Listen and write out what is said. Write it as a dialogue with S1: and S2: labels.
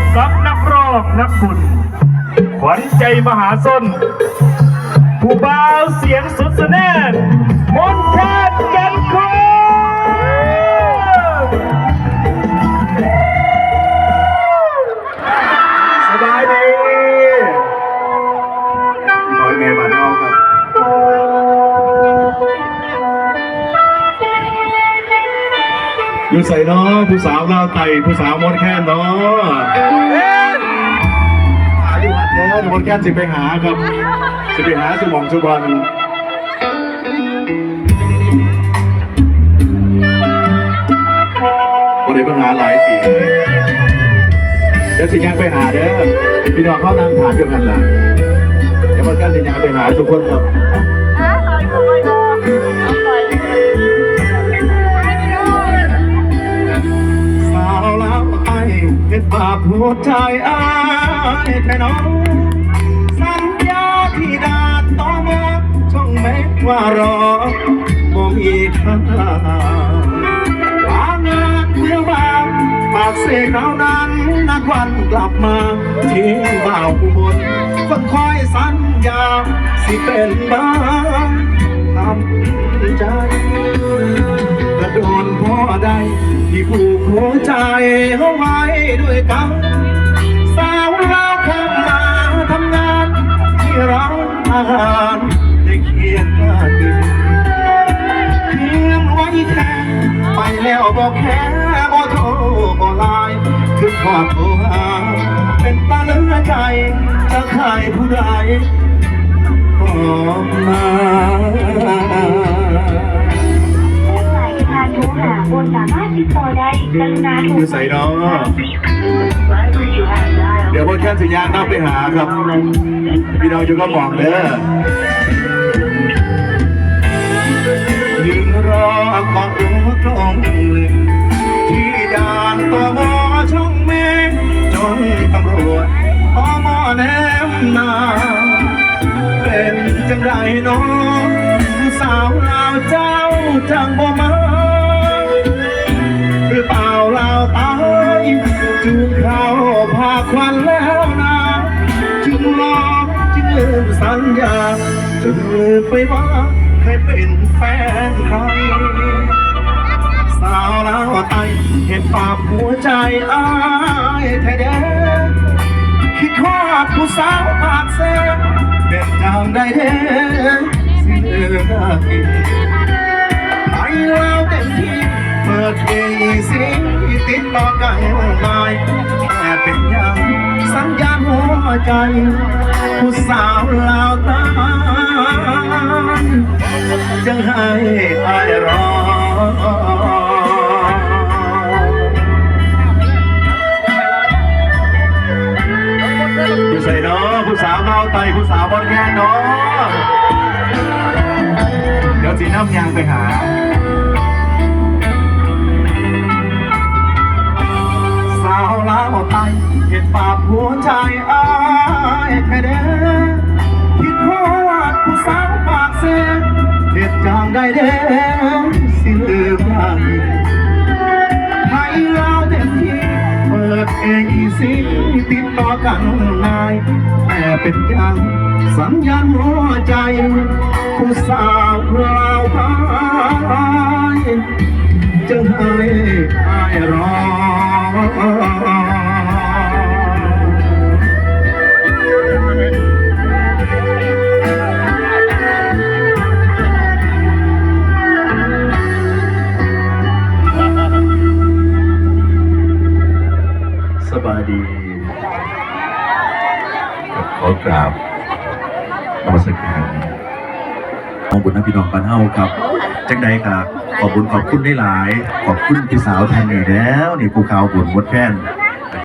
S1: บกับนักร้องนักบุญขวัญใจมหาสนผู้บ่าวเสียงสุดสแนนมนต์แคนกันคงสบายดี อยู่ใส่เนาะผู้สาวลาวไต่ผู้สาวมดแค่นเนาะหาอยู่วัดเด้อมดแค่นสิไปหาครับสิไปหาสมองสุบอลคนได้ไปหาหลายปีเดี๋ยวสิยังไปหาเด้อพี่น้องเขานั่งถามอยู่กันล่ะเดี๋ยวมดแค่นสิยังไปหาทุกคนครับาปหัวใจอ้ายแท้น้องสัญญาที่ดาดต่อมาช่องแม้ว่ารอบ่มีค่าลางานเพื่อบานปากเสกเรานั้นนัดวันกลับมาทิ้งบ่าวอุบลคนคอยสัญญาสิเป็นบ้าทำใจ ผูกหัวใจเอาไว้ด้วยกันสาวเราข้ามาทำงานที่ร้านอาหารได้เคียงข้ากินเพียงไว้แค่ไปแล้วบอกแค่บอกโทรบอกไลน์คือความโทรหาเป็นตาเลือใจจะขายผู้ใดออกมา
S2: บนสามารถติดต่อได้กรุณาโทร
S1: อยู่ใส่เนาะเดี๋ยวพวกแค่สัญญาณนับไปหาครับ พี่น้องอยู่ก็บอกเด้อยืนรอก่อนรถตรงเลยที่ด่านตมช่องเมฆจนตำรวจตมแนมนาเป็นจังไรน้องสาวลาวเจ้าจังบ่ม สัญญาจึงลืมไปว่าเคยเป็นแฟนใคร สาวเราไตเห็นปากหัวใจอายแท้เด้คิดทอดผู้สาวปากเซ่เป็นจำได้เด้สิเหลือกินไปแล้วเต็มที่เปิดเอซีติดต่อกันไลน์ เป็นยังสัญญาณหัวใจ ผู้สาวลาวตาจึงให้อายรอผู้ใส่เนาะผู้สาวเมาไตผู้สาวบอลแกนเนาะเดี๋ยวสีน้ำยางไปหา ไตเห็นปากหัวใจอายแท้เด้คิดฮอดผู้สาวปากเสียเหตุจางได้เด้สิลืมได้ให้เราเต็มที่เปิดเอซีติดต่อกันง่ายแต่เป็นยังสัญญาณหัวใจผู้สาวเราพายจะให้อายรอ บายดี ขอกราบนมัสการขอบคุณนะพี่น้องบ้านเฮาครับ จังใดครับขอบคุณขอบคุณได้หลาย ขอบคุณพี่สาวแทนอยู่แล้ว นี่ภูเขาบุญมดแค่น